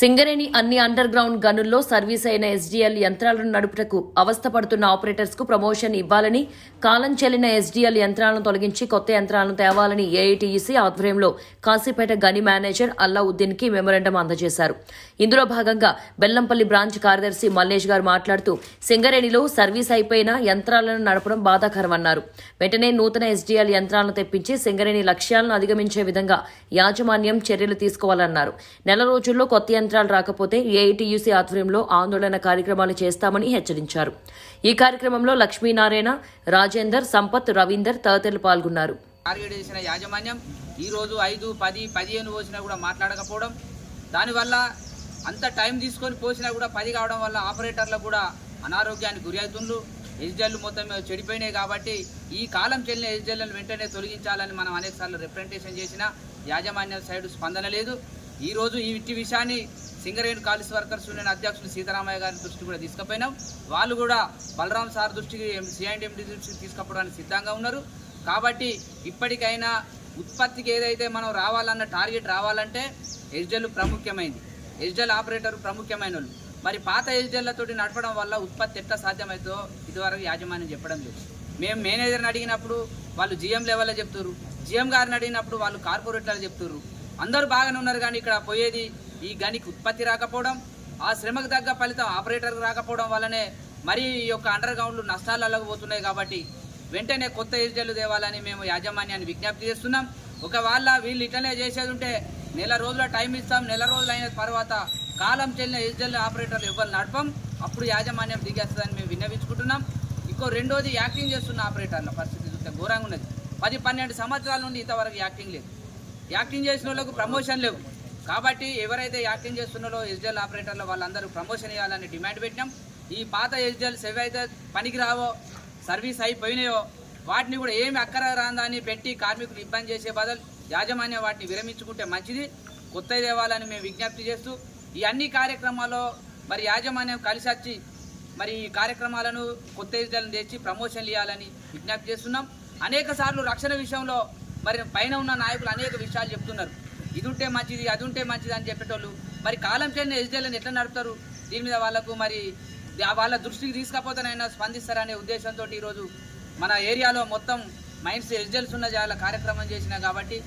సింగరేణి అన్ని under ground గనుల్లో service అయిన ఎస్డీఎల్ యంత్రాలను నడుపుటకు అవస్థపడుతున్న ఆపరేటర్స్కు ప్రమోషన్ ఇవ్వాలని కాలం చెల్లిన ఎస్డీఎల్ యంత్రాలను తొలగించి కొత్త యంత్రాలను తేవాలని ఏఐటీఈసీ ఆధ్వర్యంలో కాశీపేట గని మేనేజర్ అల్లావుద్దీన్కి మెమోరండం అందజేశారు. ఇందులో భాగంగా బెల్లంపల్లి బ్రాంచ్ కార్యదర్శి మల్లేష్ గారు మాట్లాడుతూ సింగరేణిలో సర్వీస్ అయిపోయిన యంత్రాలను నడపడం బాధాకరమన్నారు. వెంటనే నూతన ఎస్డీఎల్ యంత్రాలను తెప్పించి సింగరేణి లక్ష్యాలను అధిగమించే విధంగా యాజమాన్యం చర్యలు తీసుకోవాలన్నారు. నెల రోజుల్లో కొత్త యంత్రాలు రాకపోతే ఏఐటీయూసీ ఆధ్వర్యంలో ఆందోళన కార్యక్రమాలు చేస్తామని హెచ్చరించారు. ఈ కార్యక్రమంలో లక్ష్మీనారాయణ రాజేందర్ సంపత్ రవీందర్ తదితరులు పాల్గొన్నారు. టార్గెట్ చేసిన యాజమాన్యం ఈరోజు ఐదు పది పదిహేను పోసినా కూడా మాట్లాడకపోవడం దానివల్ల అంత టైం తీసుకొని పోసినా కూడా పది కావడం వల్ల ఆపరేటర్లకు కూడా అనారోగ్యానికి గురి అవుతుండ్రు. ఎస్జెల్ మొత్తం చెడిపోయినాయి కాబట్టి ఈ కాలం చెల్లిన ఎస్జెల్లను వెంటనే తొలగించాలని మనం అనేకసార్లు రిప్రజెంటేషన్ చేసిన యాజమాన్యం సైడ్ స్పందన లేదు. ఈ రోజు ఈ విషయాన్ని సింగరేణి కాలేజ్ వర్కర్స్ యూనియన్ అధ్యక్షులు సీతారామయ్య గారి దృష్టి కూడా తీసుకుపోయినాం. వాళ్ళు కూడా బలరాం సార్ దృష్టికి సిఐండిఎండి దృష్టికి తీసుకుపోవడానికి సిద్ధంగా ఉన్నారు. కాబట్టి ఇప్పటికైనా ఉత్పత్తికి ఏదైతే మనం రావాలన్న టార్గెట్ రావాలంటే ఎస్జెల్ ప్రాముఖ్యమైంది. ఎస్జెల్ ఆపరేటర్ ప్రాముఖ్యమైన వాళ్ళు. మరి పాత ఎస్జెల్లతోటి నడపడం వల్ల ఉత్పత్తి ఎట్లా సాధ్యమవుతుందో ఇదివరకు యాజమాన్యం చెప్పడం లేదు. మేము మేనేజర్ని అడిగినప్పుడు వాళ్ళు జిఎం లెవెల్లో చెప్తారు జిఎం గారిని అడిగినప్పుడు వాళ్ళు కార్పొరేట్లలో చెప్తారు అందరూ బాగానే ఉన్నారు కానీ ఇక్కడ పోయేది ఈ గనికి ఉత్పత్తి రాకపోవడం ఆ శ్రమకు తగ్గ ఫలితం ఆపరేటర్కి రాకపోవడం వల్లనే మరి ఈ యొక్క అండర్ గ్రౌండ్లు నష్టాలు పోతున్నాయి కాబట్టి వెంటనే కొత్త ఎస్జెల్ తేవాలని మేము యాజమాన్యాన్ని విజ్ఞప్తి చేస్తున్నాం. ఒకవేళ వీళ్ళు ఇట్లనే చేసేది ఉంటే నెల రోజుల టైం ఇస్తాం. నెల రోజులు అయిన తర్వాత కాలం చెల్లిన ఎస్జెల్ ఆపరేటర్లు ఇవ్వాలి నడపం. అప్పుడు యాజమాన్యం దిగేస్తుందని మేము విన్నవించుకుంటున్నాం. ఇంకో రెండోది యాక్టింగ్ చేస్తున్న ఆపరేటర్ల పరిస్థితి చూస్తే ఘోరంగా ఉన్నది. పది పన్నెండు సంవత్సరాల నుండి ఇంతవరకు యాక్టింగ్ లేదు. యాక్టింగ్ చేసిన వాళ్ళకు ప్రమోషన్ లేవు. కాబట్టి ఎవరైతే యాక్టింగ్ చేస్తున్నారో ఎస్డిఎల్ ఆపరేటర్లు వాళ్ళందరూ ప్రమోషన్ ఇవ్వాలని డిమాండ్ పెట్టినాం. ఈ పాత ఎస్జెల్స్ ఏవైతే పనికి రావో సర్వీస్ అయిపోయినాయో వాటిని కూడా ఏమి అక్కర రాందని పెట్టి కార్మికులు ఇబ్బంది చేసే బదులు యాజమాన్యం వాటిని విరమించుకుంటే మంచిది. కొత్త దేవాలని మేము విజ్ఞప్తి చేస్తూ ఈ అన్ని కార్యక్రమాల్లో మరి యాజమాన్యం కలిసి వచ్చి మరి ఈ కార్యక్రమాలను కొత్త ఎస్డిఎల్ని తెచ్చి ప్రమోషన్లు ఇవ్వాలని విజ్ఞప్తి చేస్తున్నాం. అనేక సార్లు రక్షణ విషయంలో మరి పైన ఉన్న నాయకులు అనేక విషయాలు చెప్తున్నారు. ఇది ఉంటే మంచిది అది ఉంటే మంచిది అని చెప్పేటోళ్ళు. మరి కాలం చేయని ఎస్డీఎల్ని ఎట్లా నడుపుతారు? దీని మీద వాళ్ళకు మరి వాళ్ళ దృష్టికి తీసుకపోతేనైనా స్పందిస్తారనే ఉద్దేశంతో ఈరోజు మన ఏరియాలో మొత్తం మైండ్స్ ఎస్డీఎల్స్ ఉన్న చాలా కార్యక్రమం చేసిన కాబట్టి